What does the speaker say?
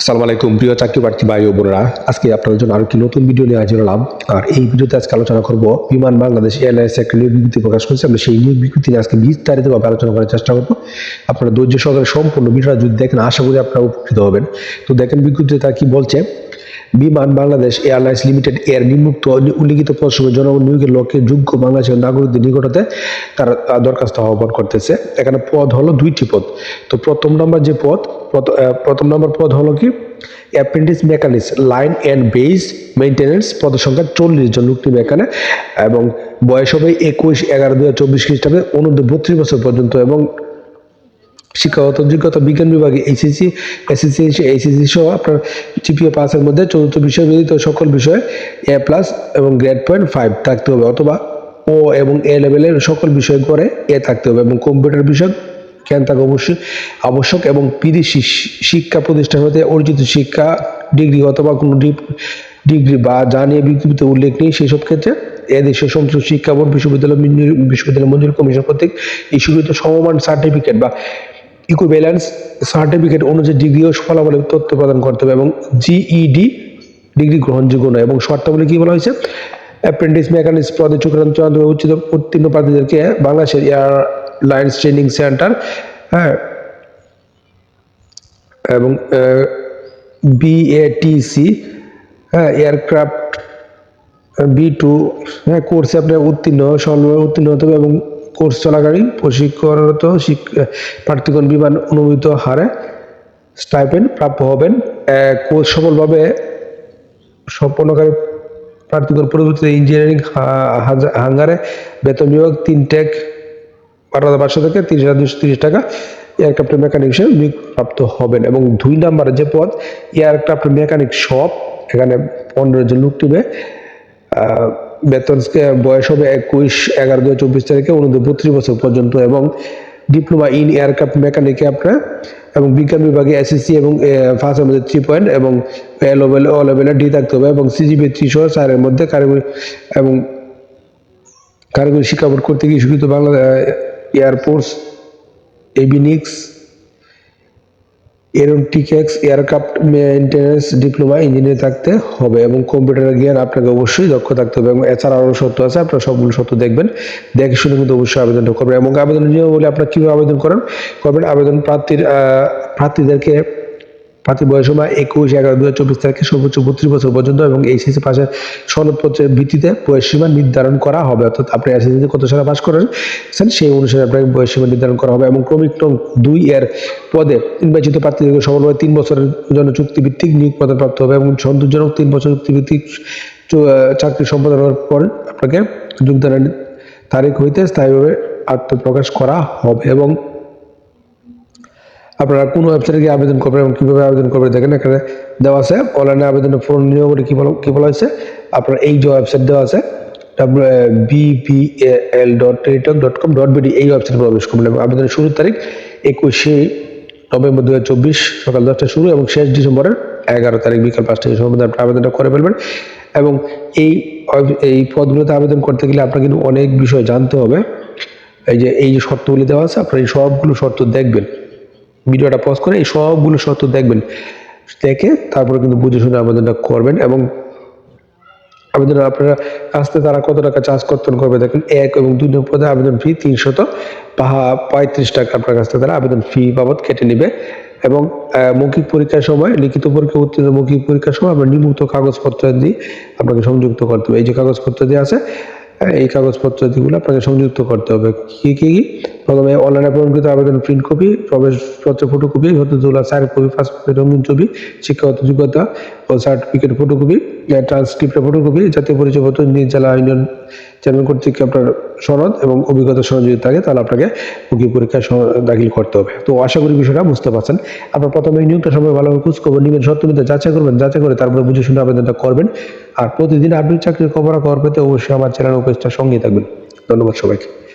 আসসালামু আলাইকুম, প্রিয় চাকরি প্রার্থী ভাই ও বোনেরা। আজকে আপনাদের জন্য আরও একটি নতুন ভিডিও নিয়ে হাজির হলাম। আর এই ভিডিওতে আজকে আলোচনা করব বিমান বাংলাদেশ এয়ারলাইন্স একটা নিয়োগ বিজ্ঞপ্তি প্রকাশ করেছে। আমরা সেই নিয়োগ বিজ্ঞপ্তি আজকে বিস্তারিতভাবে আলোচনা করার চেষ্টা করব। আপনারা ধৈর্য সহকারে সম্পূর্ণ ভিডিওটা যদি দেখেন, আশা করি আপনারা উপকৃত হবেন। তো দেখেন বিজ্ঞপ্তিতে তা কি বলছে বিমান বাংলাদেশ এয়ারলাইন্স লিমিটেড এর নিম্নুক্ত উল্লিখিত পশ্চিমে জনগণ নিয়োগের লক্ষ্যে যোগ্য বাংলাদেশের নাগরিকদের নিকটতে তারা দরখাস্ত আহ্বান করতেছে। এখানে পদ হলো দুইটি পদ। তো প্রথম নম্বর যে পদ, প্রথ- প্রথম নম্বর পদ হলো কি? Apprentice mechanics line and base maintenance পদের সংখ্যা চল্লিশ জন লোক নিবে এখানে, এবং বয়স হবে একুশ এগারো দু হাজার চব্বিশ খ্রিস্টাব্দে অনুর্ধ বত্রিশ বছর পর্যন্ত, এবং শিক্ষাগত যোগ্যতা বিজ্ঞান বিভাগে এইচএসসি এসএসসি এইচএসসি সহ আপনার জিপিএ পাসের মধ্যে চতুর্থ বিষয় ব্যতীত সকল বিষয়ে এ প্লাস এবং গ্রেড পয়েন্ট ফাইভ থাকতে হবে অথবা ও এবং এ লেভেলের সকল বিষয় করে এ থাকতে হবে এবং কম্পিউটার বিষয় জ্ঞান থাকা অবশ্যই আবশ্যক এবং বিদেশি শিক্ষা প্রতিষ্ঠান হতে অর্জিত শিক্ষা, ডিগ্রি অথবা কোনো ডিগ্রি বা যা নিয়ে বিজ্ঞপ্তিতে উল্লেখ নেই সেসব ক্ষেত্রে এদেশে সমস্ত শিক্ষা বোর্ড, বিশ্ববিদ্যালয় বিশ্ববিদ্যালয় মঞ্জুরি কমিশন কর্তৃক ইস্যুকৃত সমমান সার্টিফিকেট বা ইকুইভ্যালেন্স সার্টিফিকেট অনুযায়ী ডিগ্রি ও ফলাফলের তথ্য প্রদান করতে হবে এবং জিইডি ডিগ্রি গ্রহণযোগ্য নয় এবং শর্তাবলী কি বলা হয়েছে? অ্যাপ্রেন্টিস মেকানিক্স পদে চূড়ান্ত উচ্চিত উত্তীর্ণ প্রার্থীদেরকে বাংলাদেশের এয়ারলাইন্স ট্রেনিং সেন্টার হ্যাঁ এবং বিএটিসি হ্যাঁ এয়ারক্রাফট বি টু হ্যাঁ কোর্সে আপনার উত্তীর্ণ সফলভাবে উত্তীর্ণ হতে হবে এবং কোর্স চলাকালীন প্রশিক্ষণরত শিক- প্রার্থীগণ বিমান অনুমোদিত হারে স্টাইপেন্ড প্রাপ্য হবেন। কোর্স সফলভাবে সম্পন্নকারী প্রার্থীগণ পরবর্তীতে ইঞ্জিনিয়ারিং হাঙ্গারে বেতন বিভাগ তিন টেক বারো হাজার পাঁচশো থেকে তিরিশ হাজার দুশো তিরিশ টাকা এয়ারক্রাফ্ট মেকানিক হিসেবে নিয়োগ প্রাপ্ত হবেন এবং দুই নম্বরে যে পদ, এয়ারক্রাফ্ট মেকানিক শপ, এখানে পনেরো জন লোক টিবে বেতন বয়স হবে একুশ, এগারো দু চব্বিশ তারিখে অনুর্ধ বত্রিশ বছর পর্যন্ত এবং ডিপ্লোমা ইন এয়ারক্রাফট মেকানিকে আপনার এবং বিজ্ঞান বিভাগে এসএসসি এবং ফার্স্টের মধ্যে থ্রি পয়েন্ট এবং এ লেভেল ও লেভেলে ডি থাকতে হবে এবং সিজিবি থ্রি সহ চারের মধ্যে কারিগরি এবং কারিগরি শিক্ষা বোর্ড কর্তৃক স্বীকৃত বাংলা এয়ারফোর্স এভিনিক্স এরোটিকেক্স এয়ারক্রাফট মেনটেন্যান্স ডিপ্লোমা ইঞ্জিনিয়ার থাকতে হবে এবং কম্পিউটারের জ্ঞান আপনাকে অবশ্যই দক্ষ থাকতে হবে এবং এছাড়া আরও সত্য আছে, আপনারা সবগুলো সত্য দেখবেন, দেখে শুনে কিন্তু অবশ্যই আবেদনটা করবেন এবং আবেদন নিয়ে বলে আপনারা কীভাবে আবেদন করেন? করবেন আবেদন প্রার্থীর প্রার্থীদেরকে প্রার্থীর বয়স সময় একুশ, এগারো দু হাজার চব্বিশ তারিখে সর্বোচ্চ বত্রিশ বছর পর্যন্ত এবং এইচএসসি পাশের সনদপত্রের ভিত্তিতে বয়সসীমা নির্ধারণ করা হবে। অর্থাৎ আপনি এসএসসি কত সালে পাশ করেন সেই অনুসারে আপনাকে বয়সসীমা নির্ধারণ করা হবে এবং ক্রমিক নং দুই এর পদে নির্বাচিত প্রার্থীদেরকে সফলভাবে তিন বছরের জন্য চুক্তিভিত্তিক নিয়োগ প্রদান প্রাপ্ত হবে এবং সন্তোষজনক তিন বছর চুক্তিভিত্তিক চাকরি সম্পাদনের পর আপনাকে যোগদানের তারিখ হইতে স্থায়ীভাবে আত্মপ্রকাশ করা হবে এবং আপনারা কোন ওয়েবসাইটে গিয়ে আবেদন করবেন এবং কীভাবে আবেদন করবেন দেখেন এখানে দেওয়া আছে। অনলাইনে আবেদনের ফোন নিয়মগুলি কী বলা কী বলা হয়েছে? আপনার এই যে ওয়েবসাইট দেওয়া আছে BBL dot Teletalk dot com dot BD এই ওয়েবসাইটে প্রবেশ করবেন এবং আবেদনের শুরুর তারিখ একুশে নভেম্বর দু হাজার চব্বিশ সকাল দশটা শুরু এবং শেষ ডিসেম্বরের এগারো তারিখ বিকাল পাঁচটা এই সময় আবেদনটা করে ফেলবেন। এবং এই এই পদগুলোতে আবেদন করতে গেলে আপনার কিন্তু অনেক বিষয় জানতে হবে। এই যে এই যে শর্তগুলি দেওয়া আছে, আপনার এই সবগুলো শর্ত দেখবেন। ভিডিওটা পজ করে এই সবগুলো শর্ত দেখবেন। দেখে তারপরে কিন্তু বুঝে শুনে আবেদনটা করবেন এবং আবেদন আপনারা আসতে তারা কত টাকা চার্জ কর্তন করবে দেখেন, এক এবং দুই নম্বর পদে আবেদন ফি তিনশত পঁয়ত্রিশ টাকা। আপনার কাছ থেকে তারা আবেদন ফি বাবদ কেটে নেবে এবং মৌখিক পরীক্ষার সময়, লিখিত পরীক্ষা, উত্তীর্ণ মৌখিক পরীক্ষার সময় আপনার নিম্মুক্ত কাগজপত্র দিয়ে আপনাকে সংযুক্ত করতে হবে। এই যে কাগজপত্র দিয়ে আছে হ্যাঁ, এই কাগজপত্র যেগুলো আপনাকে সংযুক্ত করতে হবে। কি কি কি? প্রথমে অনলাইনে প্রমাণকৃত আবেদন প্রিন্ট কপি প্রবেশপত্র ফটোকপি হতদুলা চার কপি পাসপোর্টের রঙিন ছবি শিক্ষাগত যোগ্যতা ও সার্টিফিকেট ফটোকপি ট্রান্সক্রিপ্টের ফটোকপি জাতীয় পরিচয়পত্র নিজ জেলা ইউনিয়ন চেয়ারম্যান কর্তৃক আপনার সনদ এবং অভিজ্ঞতা সনদ যদি থাকে, তাহলে আপনাকে মৌখিক পরীক্ষা দাখিল করতে হবে। তো আশা করি বিষয়টা বুঝতে পারছেন। আপনার প্রথমে নিয়োগটা সময় ভালোভাবে খোঁজ খবর নেবেন সত্যমিতে যাচাই করবেন, যাচাই করে তারপরে বুঝে শুনে আবেদনটা করবেন। আর প্রতিদিন আপনি চাকরির খবর খবর পেতে অবশ্যই আমার চ্যানেল উপস্থিত সঙ্গে থাকবেন। ধন্যবাদ সবাইকে।